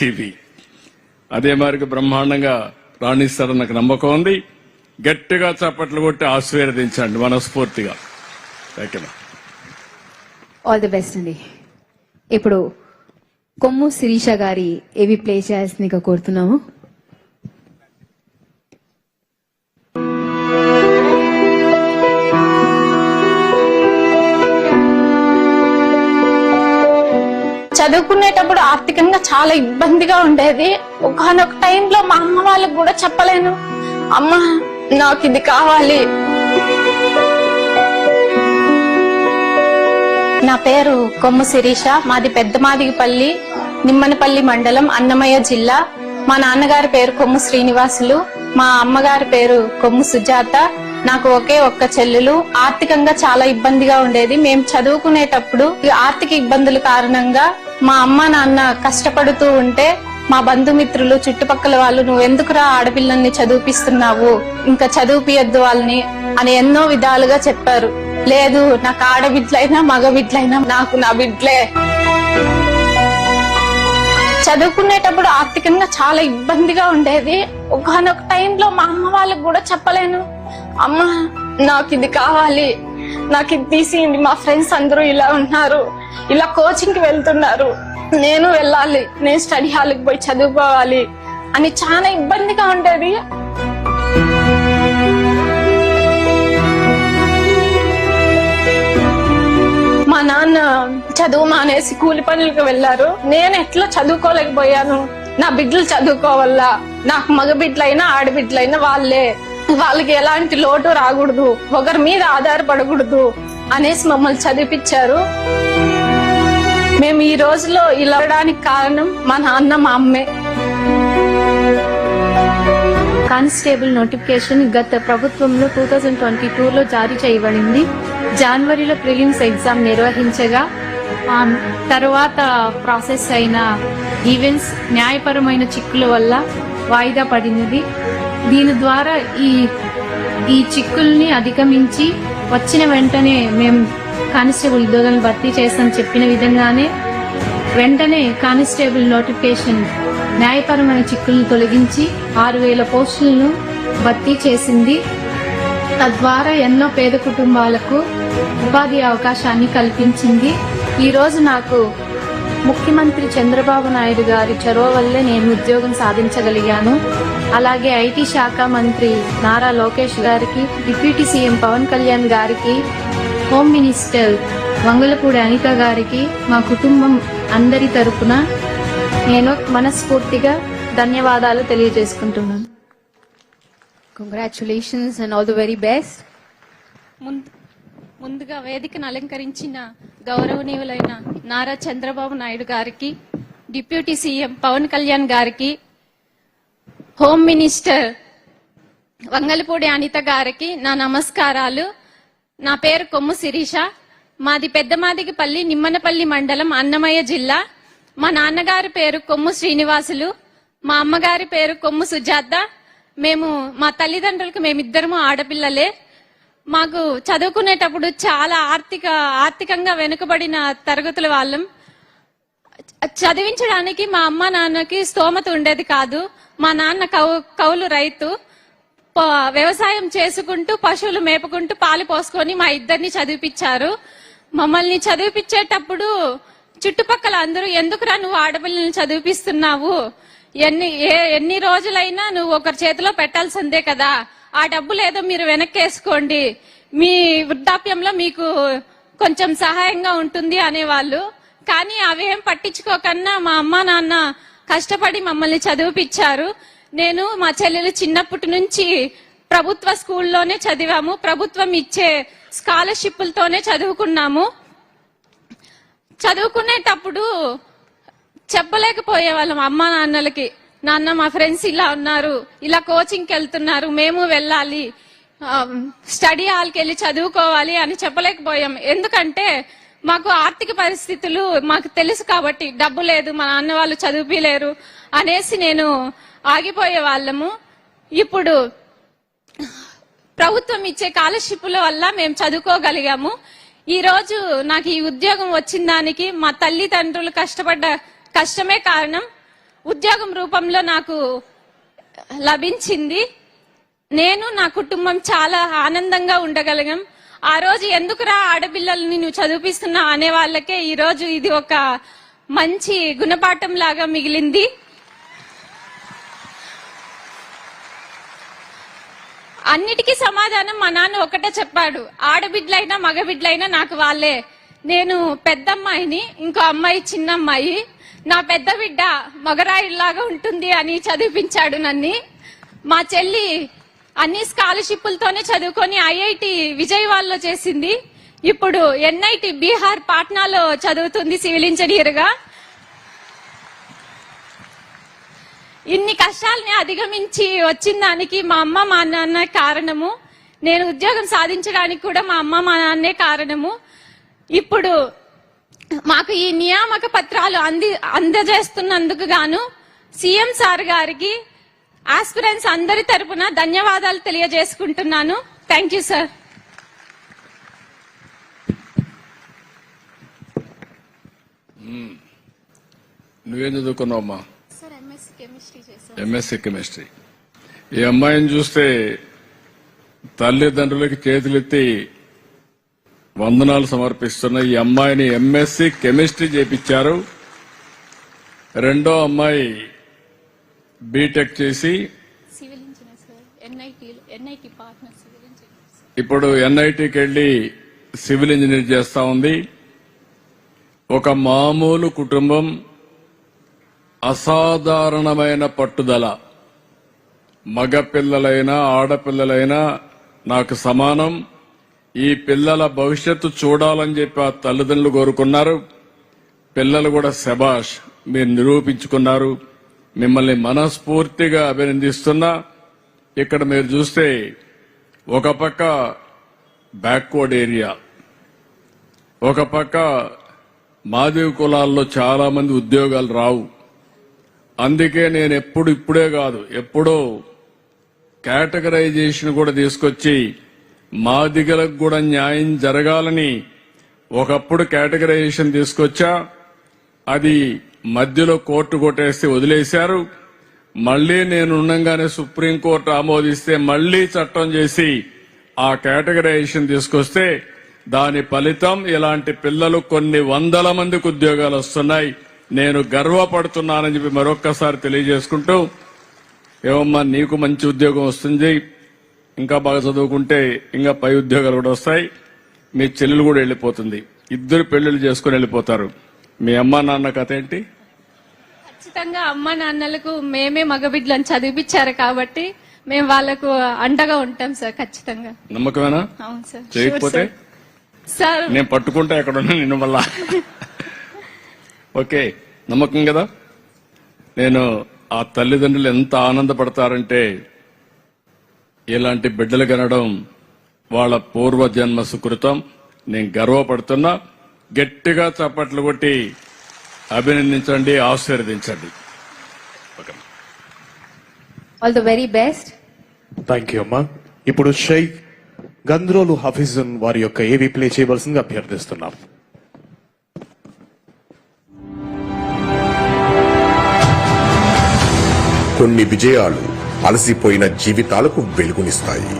TV. అదే మరికి బ్రహ్మాండంగా రాణిస్తారని నాకు నమ్మకం ఉంది. గట్టిగా చప్పట్లు కొట్టి ఆశీర్వదించండి మనస్ఫూర్తిగా. థ్యాంక్ ఆల్ ది బెస్ట్ అండి. ఇప్పుడు కొమ్ము శిరీష గారి ఏవి ప్లే చేయాల్సిందిగా కోరుతున్నాము? చదువుకునేటప్పుడు ఆర్థికంగా చాలా ఇబ్బందిగా ఉండేది. ఒకనొక టైంలో మా అమ్మ వాళ్ళకి కూడా చెప్పలేను. అమ్మ నాకు ఇది కావాలి. నా పేరు కొమ్ము శిరీష మాది పెద్ద మాదిగిపల్లి నిమ్మనపల్లి మండలం అన్నమయ్య జిల్లా. మా నాన్నగారి పేరు కొమ్ము శ్రీనివాసులు మా అమ్మగారి పేరు కొమ్ము సుజాత. నాకు ఒకే ఒక్క చెల్లెలు. ఆర్థికంగా చాలా ఇబ్బందిగా ఉండేది. మేము చదువుకునేటప్పుడు ఈ ఆర్థిక ఇబ్బందుల కారణంగా మా అమ్మ నాన్న కష్టపడుతూ ఉంటే మా బంధుమిత్రులు చుట్టుపక్కల వాళ్ళు నువ్వు ఎందుకురా ఆడపిల్లల్ని చదివిపిస్తున్నావు? ఇంకా చదివిపియద్దు వాళ్ళని అని ఎన్నో విధాలుగా చెప్పారు. లేదు నాకు ఆడబిడ్లైనా మగ బిడ్లైనా నాకు నా బిడ్లే చదువుకునేటప్పుడు ఆర్థికంగా చాలా ఇబ్బందిగా ఉండేది. ఒకనొక టైంలో మా అమ్మ వాళ్ళకి కూడా చెప్పలేను. అమ్మ నాకు ఇది కావాలి. నాకు ఇది తీసేయండి. మా ఫ్రెండ్స్ అందరూ ఇలా ఉన్నారు. ఇలా కోచింగ్కి వెళ్తున్నారు. నేను వెళ్ళాలి. నేను స్టడీ హాల్కి పోయి చదువుకోవాలి అని చాలా ఇబ్బందిగా ఉండేది. మా నాన్న చదువు మానేసి కూలి పనులకు వెళ్ళారు. నేను ఎట్లా చదువుకోలేకపోయాను? నా బిడ్డలు చదువుకోవాలా? నాకు మగ బిడ్డలైనా ఆడబిడ్డలైనా వాళ్ళే. వాళ్ళకి ఎలాంటి లోటు రాకూడదు ఒకరి మీద ఆధారపడకూడదు అనేసి మమ్మల్ని చదివిపించారు. మేము ఈ రోజులో ఇలా కారణం మా నాన్న మా అమ్మే. కానిస్టేబుల్ నోటిఫికేషన్ గత ప్రభుత్వంలో టూ థౌజండ్ ట్వంటీ టూలో జారీ చేయబడింది. జనవరిలో ప్రిలిమ్స్ ఎగ్జామ్ నిర్వహించగా తర్వాత ప్రాసెస్ అయిన ఈవెంట్స్ న్యాయపరమైన చిక్కుల వల్ల వాయిదా పడినది. దీని ద్వారా ఈ ఈ చిక్కుల్ని అధిగమించి వచ్చిన వెంటనే మేము కానిస్టేబుల్ ఉద్యోగాలను భర్తీ చేస్తామని చెప్పిన విధంగానే వెంటనే కానిస్టేబుల్ నోటిఫికేషన్ న్యాయపరమైన చిక్కులను తొలగించి ఆరు వేల పోస్టులను భర్తీ చేసింది. తద్వారా ఎన్నో పేద కుటుంబాలకు ఉపాధి అవకాశాన్ని కల్పించింది. ఈరోజు నాకు ముఖ్యమంత్రి చంద్రబాబు నాయుడు గారి చొరవ వల్లే నేను ఉద్యోగం సాధించగలిగాను. అలాగే ఐటీ శాఖ మంత్రి నారా లోకేష్ గారికి డిప్యూటీ సీఎం పవన్ కళ్యాణ్ గారికి హోమ్ మినిస్టర్ వంగలపూడి అనిత గారికి మా కుటుంబం అందరి తరపున నేను మనస్ఫూర్తిగా ధన్యవాదాలు తెలియజేసుకుంటున్నాను. Congratulations and all the very best ముందు ముందుగా వేదికను అలంకరించిన గౌరవనీయులైన నారా చంద్రబాబు నాయుడు గారికి డిప్యూటీ సీఎం పవన్ కళ్యాణ్ గారికి హోమ్ మినిస్టర్ వంగలపూడి అనిత గారికి నా నమస్కారాలు. నా పేరు కొమ్ము శిరీష. మాది పెద్దమాదిగిపల్లి నిమ్మనపల్లి మండలం అన్నమయ్య జిల్లా. మా నాన్నగారి పేరు కొమ్ము శ్రీనివాసులు. మా అమ్మగారి పేరు కొమ్ము సుజాత. మేము మా తల్లిదండ్రులకు మేమిద్దరము ఆడపిల్లలే. మాకు చదువుకునేటప్పుడు చాలా ఆర్థిక ఆర్థికంగా వెనుకబడిన తరగతుల వాళ్ళం. చదివించడానికి మా అమ్మ నాన్నకి స్తోమత ఉండేది కాదు. మా నాన్న కౌ కౌలు రైతు. వ్యవసాయం చేసుకుంటూ పశువులు మేపుకుంటూ పాలు పోసుకొని మా ఇద్దరిని చదివిపించారు మమ్మల్ని చదివిపించేటప్పుడు చుట్టుపక్కల అందరూ ఎందుకురా నువ్వు ఆడపిల్లల్ని చదివిపిస్తున్నావు? ఎన్ని ఏ ఎన్ని రోజులైనా నువ్వు ఒకరి చేతిలో పెట్టాల్సిందే కదా. ఆ డబ్బు లేదో మీరు వెనక్కేసుకోండి. మీ వృద్ధాప్యంలో మీకు కొంచెం సహాయంగా ఉంటుంది అనేవాళ్ళు. కానీ అవేం పట్టించుకోకన్నా మా అమ్మ నాన్న కష్టపడి మమ్మల్ని చదివిపించారు నేను మా చెల్లెలు చిన్నప్పటి నుంచి ప్రభుత్వ స్కూల్లోనే చదివాము. ప్రభుత్వం ఇచ్చే స్కాలర్షిప్లతోనే చదువుకున్నాము. చదువుకునేటప్పుడు చెప్పలేకపోయే వాళ్ళం అమ్మ నాన్నలకి. నాన్న మా ఫ్రెండ్స్ ఇలా ఉన్నారు. ఇలా కోచింగ్కి వెళ్తున్నారు. మేము వెళ్ళాలి. స్టడీ హాల్కి వెళ్ళి చదువుకోవాలి అని చెప్పలేకపోయాం. ఎందుకంటే మాకు ఆర్థిక పరిస్థితులు మాకు తెలుసు కాబట్టి డబ్బు లేదు మా నాన్న వాళ్ళు చదివిలేరు అనేసి నేను ఆగిపోయే వాళ్ళము. ఇప్పుడు ప్రభుత్వం ఇచ్చే స్కాలర్షిప్ల వల్ల మేము చదువుకోగలిగాము. ఈ రోజు నాకు ఈ ఉద్యోగం వచ్చిన దానికి మా తల్లిదండ్రులు కష్టపడ్డ కష్టమే కారణం. ఉద్యోగం రూపంలో నాకు లభించింది. నేను నా కుటుంబం చాలా ఆనందంగా ఉండగలిగాం. ఆ రోజు ఎందుకురా ఆడపిల్లల్ని నువ్వు చదివిస్తున్నా అనే వాళ్ళకే ఈరోజు ఇది ఒక మంచి గుణపాఠం లాగా మిగిలింది. అన్నిటికీ సమాధానం మా నాన్న ఒకటే చెప్పాడు. ఆడబిడ్లైనా మగబిడ్లైనా నాకు వాళ్ళే. నేను పెద్దమ్మాయిని ఇంకో అమ్మాయి చిన్న అమ్మాయి నా పెద్ద బిడ్డ మగరాయిలాగా ఉంటుంది అని చదివించాడు నన్ని. మా చెల్లి అన్ని స్కాలర్షిప్లతోనే చదువుకొని ఐఐటి విజయవాడలో చేసింది. ఇప్పుడు ఎన్ఐటి బీహార్ పాట్నాలో చదువుతుంది సివిల్ ఇంజనీర్గా. ఇన్ని కష్టాలని అధిగమించి వచ్చిన దానికి మా అమ్మ మా నాన్న కారణము. నేను ఉద్యోగం సాధించడానికి కూడా మా అమ్మ మా నాన్నే కారణము. ఇప్పుడు మాకు ఈ నియామక పత్రాలు అంది అందజేస్తున్నందుకు గాను సీఎం సార్ గారికి ఆస్పిరెంట్స్ అందరి తరపున ధన్యవాదాలు తెలియజేసుకుంటున్నాను. Thank you sir. నువ్వేం చదువుకున్నావమ్మా? MSc chemistry. ఈ అమ్మాయిని చూస్తే తల్లిదండ్రులకి చేతులెత్తి వందనాలు సమర్పిస్తున్న ఈ అమ్మాయిని ఎంఎస్సీ కెమిస్ట్రీ చేపించారు. రెండో అమ్మాయి బీటెక్ చేసి ఇప్పుడు ఎన్ఐటికి వెళ్ళి సివిల్ ఇంజనీర్ చేస్తా ఉంది. ఒక మామూలు కుటుంబం అసాధారణమైన పట్టుదల. మగ పిల్లలైనా ఆడపిల్లలైనా నాకు సమానం. ఈ పిల్లల భవిష్యత్తు చూడాలని చెప్పి ఆ తల్లిదండ్రులు కోరుకున్నారు. పిల్లలు కూడా శబాష్ మీరు నిరూపించుకున్నారు. మిమ్మల్ని మనస్ఫూర్తిగా అభినందిస్తున్నా. ఇక్కడ మీరు చూస్తే ఒక పక్క బ్యాక్వర్డ్ ఏరియా ఒక పక్క మాదివ కులాల్లో చాలా మంది ఉద్యోగాలు రావు. అందుకే నేను ఎప్పుడు ఇప్పుడే కాదు ఎప్పుడో కేటగరైజేషన్ కూడా తీసుకొచ్చి మాదిగలకు కూడా న్యాయం జరగాలని ఒకప్పుడు కేటగరైజేషన్ తీసుకొచ్చా అది మధ్యలో కోర్టు కొట్టేస్తే వదిలేశారు. మళ్ళీ నేను ఉండగానే సుప్రీంకోర్టు ఆమోదిస్తే మళ్ళీ చట్టం చేసి ఆ కేటగరైజేషన్ తీసుకొస్తే దాని ఫలితం ఇలాంటి పిల్లలు కొన్ని వందల మందికి ఉద్యోగాలు వస్తున్నాయి. నేను గర్వపడుతున్నానని చెప్పి మరొక్కసారి తెలియజేసుకుంటూ ఏమమ్మా నీకు మంచి ఉద్యోగం వస్తుంది. ఇంకా బాగా చదువుకుంటే ఇంకా పై ఉద్యోగాలు కూడా వస్తాయి. మీ చెల్లెలు కూడా వెళ్ళిపోతుంది. ఇద్దరు పెళ్ళిళ్ళు చేసుకుని వెళ్ళిపోతారు. మీ అమ్మా నాన్న కథ ఏంటి? ఖచ్చితంగా అమ్మ నాన్నలకు మేమే మగబిడ్లను చదివిపించారు కాబట్టి మేము వాళ్ళకు అండగా ఉంటాం సార్ ఖచ్చితంగా. నమ్మకమేనా? అవును సార్. చేయకపోతే? సార్. నేను పట్టుకుంటా ఎక్కడ ఉన్నా నిన్ను మళ్ళా ఓకే నమ్మకం కదా? నేను ఆ తల్లిదండ్రులు ఎంత ఆనందపడతారంటే ఇలాంటి బిడ్డలు కనడం వాళ్ళ పూర్వజన్మ సుకృతం. నేను గర్వపడుతున్నా గట్టిగా చప్పట్లు కొట్టి అభినందించండి ఆశీర్వదించండి. All the very best thank you అమ్మా. ఇప్పుడు షేక్ గంద్రోలు హఫీజున్ వారి యొక్క ఏవి ప్లే చేయవలసిందిగా అభ్యర్థిస్తున్నాం. కొన్ని విజయాలు అలసిపోయిన జీవితాలకు వెలుగునిస్తాయి.